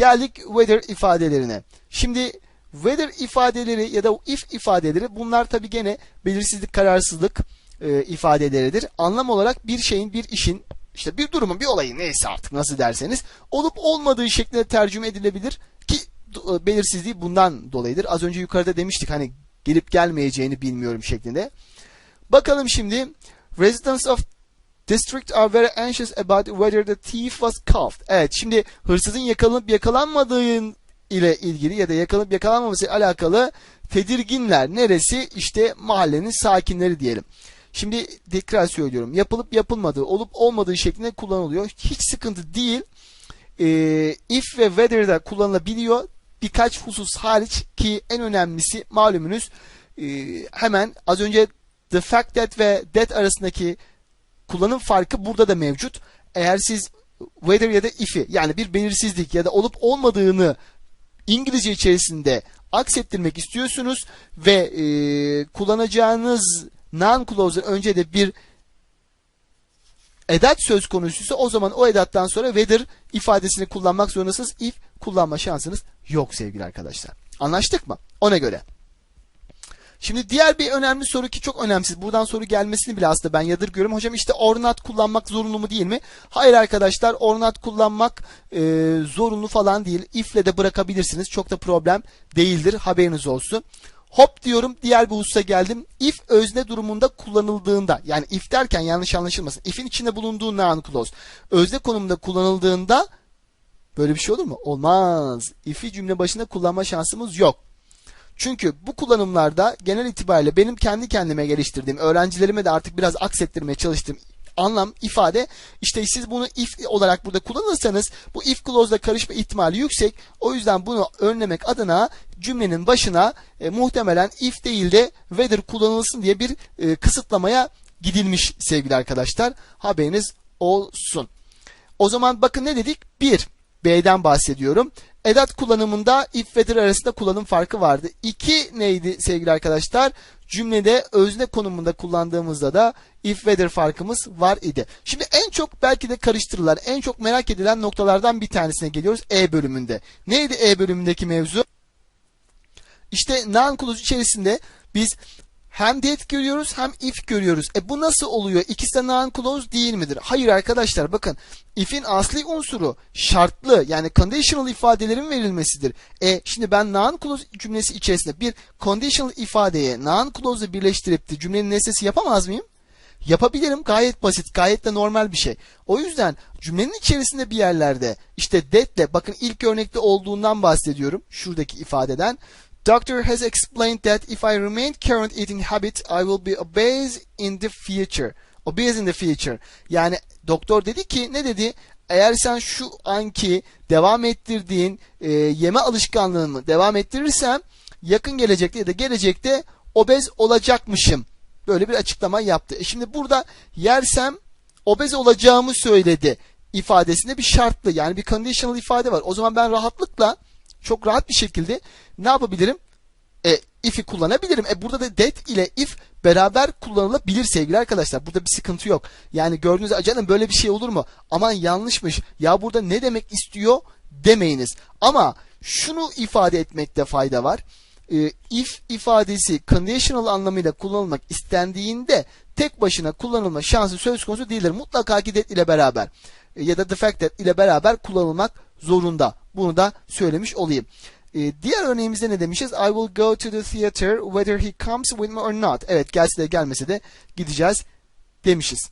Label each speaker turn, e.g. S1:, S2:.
S1: Geldik whether ifadelerine. Şimdi whether ifadeleri ya da if ifadeleri bunlar tabi gene belirsizlik, kararsızlık e, ifadeleridir. Anlam olarak bir şeyin, bir işin, işte bir durumun, bir olayın neyse artık nasıl derseniz olup olmadığı şeklinde tercüme edilebilir ki e, belirsizliği bundan dolayıdır. Az önce yukarıda demiştik hani gelip gelmeyeceğini bilmiyorum şeklinde. Bakalım şimdi residents of district are very anxious about whether the thief was caught. Evet şimdi hırsızın yakalanıp yakalanmadığı ile ilgili ya da yakalanıp yakalanmaması ile alakalı tedirginler. Neresi? İşte mahallenin sakinleri diyelim. Şimdi tekrar söylüyorum. Yapılıp yapılmadığı, olup olmadığı şeklinde kullanılıyor. Hiç sıkıntı değil. Ee, if ve whether'da kullanılabiliyor. Birkaç husus hariç ki en önemlisi malumunuz e, hemen az önce the fact that ve that arasındaki kullanım farkı burada da mevcut. Eğer siz whether ya da if'i yani bir belirsizlik ya da olup olmadığını İngilizce içerisinde aksettirmek istiyorsunuz ve e, kullanacağınız non clause'un önce de bir edat söz konusuysa o zaman o edattan sonra whether ifadesini kullanmak zorundasınız. If kullanma şansınız yok sevgili arkadaşlar. Anlaştık mı? Ona göre. Şimdi diğer bir önemli soru ki çok önemsiz. Buradan soru gelmesini bile aslında ben yadırgıyorum. Hocam işte ornat kullanmak zorunlu mu değil mi? Hayır arkadaşlar ornat kullanmak e, zorunlu falan değil. If'le de bırakabilirsiniz. Çok da problem değildir. Haberiniz olsun. Hop diyorum diğer bir hususa geldim. If özne durumunda kullanıldığında yani if derken yanlış anlaşılmasın. If'in içinde bulunduğu noun clause özne konumunda kullanıldığında böyle bir şey olur mu? Olmaz. If'i cümle başında kullanma şansımız yok. Çünkü bu kullanımlarda genel itibariyle benim kendi kendime geliştirdiğim, öğrencilerime de artık biraz aksettirmeye çalıştığım anlam, ifade işte siz bunu if olarak burada kullanırsanız bu if clause'la karışma ihtimali yüksek. O yüzden bunu önlemek adına cümlenin başına e, muhtemelen if değil de whether kullanılsın diye bir e, kısıtlamaya gidilmiş sevgili arkadaşlar. Haberiniz olsun. O zaman bakın ne dedik? 1. B'den bahsediyorum. Edat kullanımında if whether arasında kullanım farkı vardı. İki neydi sevgili arkadaşlar? Cümlede özne konumunda kullandığımızda da if whether farkımız var idi. Şimdi en çok belki de karıştırılan, en çok merak edilen noktalardan bir tanesine geliyoruz E bölümünde. Neydi E bölümündeki mevzu? İşte non clause içerisinde biz hem that görüyoruz hem if görüyoruz. E bu nasıl oluyor? İkisi de non clause değil midir? Hayır arkadaşlar bakın if'in asli unsuru şartlı yani conditional ifadelerin verilmesidir. E şimdi ben non clause cümlesi içerisinde bir conditional ifadeye non clause'u birleştirip de cümlenin nesnesi yapamaz mıyım? Yapabilirim. Gayet basit. Gayet de normal bir şey. O yüzden cümlenin içerisinde bir yerlerde işte that'le bakın ilk örnekte olduğundan bahsediyorum. Şuradaki ifadeden. Doctor has explained that if I remain current eating habit, I will be obese in the future. Obese in the future. Yani doktor dedi ki ne dedi? Eğer sen şu anki devam ettirdiğin e, yeme alışkanlığını devam ettirirsen yakın gelecekte ya da gelecekte obez olacakmışım. Böyle bir açıklama yaptı. E şimdi burada yersem obez olacağımı söyledi ifadesinde bir şartlı yani bir conditional ifade var. O zaman ben rahatlıkla çok rahat bir şekilde ne yapabilirim? E, if'i kullanabilirim. E burada da that ile if beraber kullanılabilir sevgili arkadaşlar. Burada bir sıkıntı yok. Yani gördüğünüz canım böyle bir şey olur mu? Aman yanlışmış. Ya burada ne demek istiyor demeyiniz. Ama şunu ifade etmekte fayda var. E, if ifadesi conditional anlamıyla kullanılmak istendiğinde tek başına kullanılma şansı söz konusu değildir. Mutlaka ki that ile beraber e, ya da the fact that ile beraber kullanılmak zorunda. Bunu da söylemiş olayım. Ee, diğer örneğimizde ne demişiz? I will go to the theater whether he comes with me or not. Evet gelse de gelmese de gideceğiz demişiz.